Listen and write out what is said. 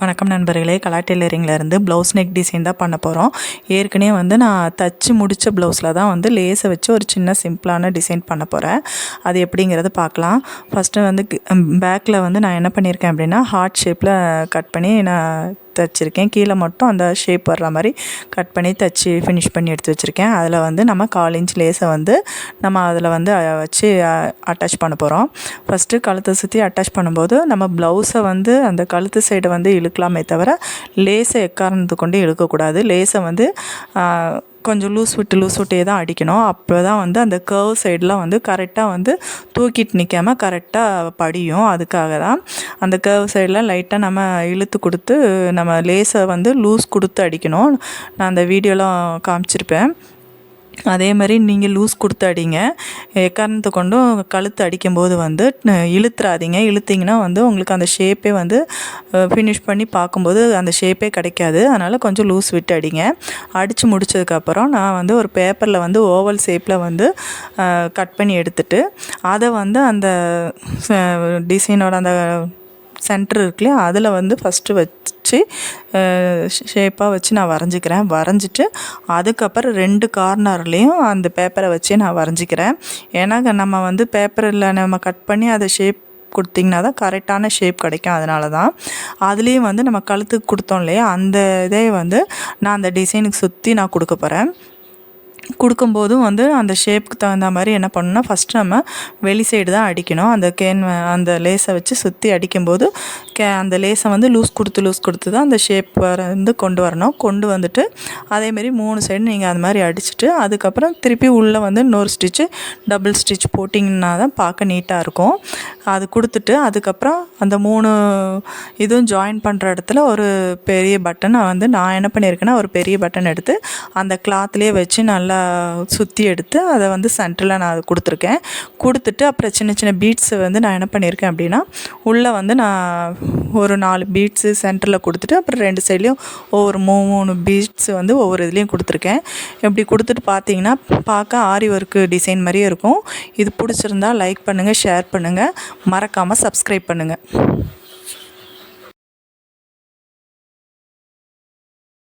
வணக்கம் நண்பர்களே. கலா டெய்லரிங்லேருந்து ப்ளவுஸ் நெக் டிசைன் தான் பண்ண போகிறோம் ஏற்கனவே வந்து நான் தச்சு முடித்த ப்ளவுஸில் தான் வந்து லேஸை வச்சு ஒரு சின்ன சிம்பிளான டிசைன் பண்ண போகிறேன் அது எப்படிங்கிறத பார்க்கலாம். ஃபஸ்ட்டு வந்து பேக்கில் வந்து நான் என்ன பண்ணியிருக்கேன் அப்படின்னா ஹார்ட் ஷேப்பில் கட் பண்ணி நான் தைச்சிருக்கேன். கீழே மட்டும் அந்த ஷேப் வர்ற மாதிரி கட் பண்ணி தைச்சி ஃபினிஷ் பண்ணி எடுத்து வச்சுருக்கேன். அதில் வந்து நம்ம கால் இன்ச் லேஸை வந்து நம்ம அதில் வந்து வச்சு அட்டாச் பண்ண போகிறோம் ஃபஸ்ட்டு கழுத்தை சுற்றி அட்டாச் பண்ணும்போது நம்ம ப்ளவுஸை வந்து அந்த கழுத்து சைடு வந்து இழுக்கலாமே தவிர லேஸை எக்காரணத்து கொண்டு இழுக்கக்கூடாது. லேஸை வந்து கொஞ்சம் லூஸ் விட்டு லூஸ் விட்டே தான் அடிக்கணும். அப்போ தான் வந்து அந்த கர்வ் சைடெலாம் வந்து கரெக்டாக வந்து தூக்கிட்டு நிற்காம கரெக்டாக படியும். அதுக்காக தான் அந்த கர்வ் சைடெலாம் லைட்டாக நம்ம இழுத்து கொடுத்து நம்ம லேஸை வந்து லூஸ் கொடுத்து அடிக்கணும். நான் அந்த வீடியோலாம் காமிச்சிருப்பேன். அதே மாதிரி நீங்கள் லூஸ் கொடுத்து அடிங்க. எக்காரணத்தை கொண்டும் கழுத்து அடிக்கும்போது வந்து இழுத்துறாதீங்க. இழுத்திங்கன்னா வந்து உங்களுக்கு அந்த ஷேப்பே வந்து ஃபினிஷ் பண்ணி பார்க்கும்போது அந்த ஷேப்பே கிடைக்காது. அதனால் கொஞ்சம் லூஸ் விட்டு அடிங்க அடித்து முடிச்சதுக்கப்புறம் நான் வந்து ஒரு பேப்பரில் வந்து ஓவல் ஷேப்பில் வந்து கட் பண்ணி எடுத்துட்டு அதை வந்து அந்த டிசைனோட அந்த சென்டர் இருக்குல்லையா அதில் வந்து ஃபஸ்ட்டு வச்சு ஷேப்பாக வச்சு நான் வரைஞ்சிக்கிறேன். வரைஞ்சிட்டு அதுக்கப்புறம் ரெண்டு கார்னர்லேயும் அந்த பேப்பரை வச்சு நான் வரைஞ்சிக்கிறேன். ஏன்னா நம்ம வந்து பேப்பரில் நம்ம கட் பண்ணி அதை ஷேப் கொடுத்திங்கன்னா தான் கரெக்டான ஷேப் கிடைக்கும். அதனால தான் அதுலேயும் வந்து நம்ம கழுத்துக்கு கொடுத்தோம் இல்லையா? அந்த இதே வந்து நான் அந்த டிசைனுக்கு சுற்றி நான் கொடுக்க போகிறேன் கொடுக்கும்போதும் வந்து அந்த ஷேப்புக்கு தகுந்த மாதிரி என்ன பண்ணணும்னா ஃபஸ்ட் நம்ம வெளி சைடு தான் அடிக்கணும். அந்த கேன் அந்த லேஸை வச்சு சுற்றி அடிக்கும்போது கே அந்த லேஸை வந்து லூஸ் கொடுத்து லூஸ் கொடுத்து தான் அந்த ஷேப் வந்து கொண்டு வரணும். கொண்டு வந்துட்டு அதேமாரி மூணு சைடு நீங்கள் அது மாதிரி அடிச்சுட்டு அதுக்கப்புறம் திருப்பி உள்ளே வந்து இன்னொரு ஸ்டிச்சு டபுள் ஸ்டிச் போட்டிங்கன்னா தான் பார்க்க நீட்டாக இருக்கும். அது கொடுத்துட்டு அதுக்கப்புறம் அந்த மூணு இதுவும் ஜாயின் பண்ணுற இடத்துல ஒரு பெரிய பட்டனை வந்து நான் என்ன பண்ணியிருக்கேன்னா ஒரு பெரிய பட்டன் எடுத்து அந்த கிளாத்லேயே வச்சு நல்லா சுற்றி எடுத்து அதை வந்து சென்டரில் நான் கொடுத்துருக்கேன். கொடுத்துட்டு அப்புறம் சின்ன சின்ன பீட்ஸை வந்து நான் என்ன பண்ணியிருக்கேன் அப்படின்னா உள்ளே வந்து நான் ஒரு நாலு பீட்ஸு சென்டரில் கொடுத்துட்டு அப்புறம் ரெண்டு சைட்லேயும் ஒவ்வொரு மூணு மூணு பீட்ஸ் வந்து ஒவ்வொரு இதுலேயும் கொடுத்துருக்கேன். இப்படி கொடுத்துட்டு பார்த்தீங்கன்னா பார்க்க ஆரி ஒர்க்கு டிசைன் மாதிரியே இருக்கும். இது பிடிச்சிருந்தா லைக் பண்ணுங்கள் ஷேர் பண்ணுங்கள் மறக்காமல் சப்ஸ்கிரைப் பண்ணுங்கள்